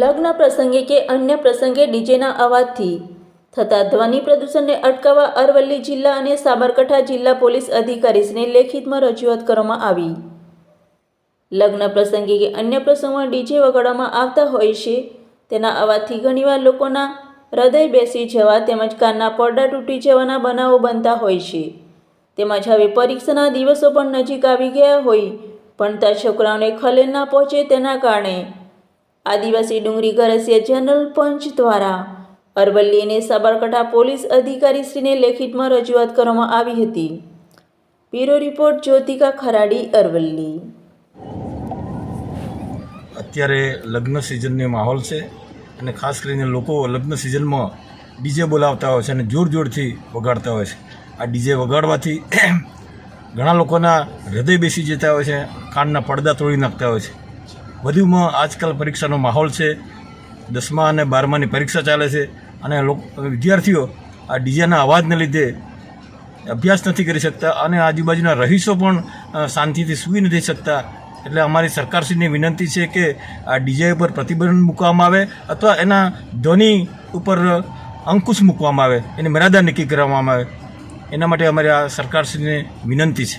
લગ્ન પ્રસંગે કે અન્ય પ્રસંગે ડીજેના અવાજથી. થતા ધ્વનિ પ્રદૂષણને અટકાવવા અરવલ્લી જિલ્લા અને સાબરકાંઠા જિલ્લા પોલીસ અધિકારીશ્રીને લેખિતમાં રજૂઆત કરવામાં આવી. લગ્ન પ્રસંગે કે અન્ય પ્રસંગમાં ડીજે વગાડવામાં આવતા હોય છે, તેના અવાજથી ઘણીવાર લોકોના હૃદય બેસી જવા તેમજ કાનના પડદા તૂટી જવાના બનાવો બનતા હોય છે. તેમજ હવે પરીક્ષાના દિવસો પણ નજીક આવી ગયા હોય, ભણતા છોકરાઓને ખલેલ ના પહોંચે તેના કારણે. આદિવાસી ડુંગરી ગરસિયા જનરલ પંચ દ્વારા અરવલ્લી અને સાબરકાંઠા પોલીસ અધિકારીશ્રીને લેખિતમાં રજૂઆત કરવામાં આવી હતી. Bureau report, Jyotika Kharadi, Aravalli. અત્યારે લગ્ન સિઝનનો માહોલ છે અને ખાસ કરીને લોકો લગ્ન સિઝનમાં ડીજે બોલાવતા હોય છે અને જોર જોરથી વગાડતા હોય છે. આ ડીજે વગાડવાથી ઘણા લોકોના હૃદય બેસી જતા હોય છે, કાનના પડદા તોડી નાખતા હોય છે. વધુમાં આજકાલ પરીક્ષાનો માહોલ છે. દસમા અને બારમાની પરીક્ષા ચાલે છે અને વિદ્યાર્થીઓ આ ડીજેના અવાજને લીધે અભ્યાસ નથી કરી શકતા અને આજુબાજુના રહીશો પણ શાંતિથી સૂઈ નથી શકતા. એટલે અમારી સરકારશ્રીની વિનંતી છે કે આ ડીજે ઉપર પ્રતિબંધ મૂકવામાં આવે અથવા એના ધ્વનિ ઉપર અંકુશ મૂકવામાં આવે. એની મર્યાદા નક્કી કરવામાં આવે. એના માટે અમારી આ સરકારશ્રીને વિનંતી છે.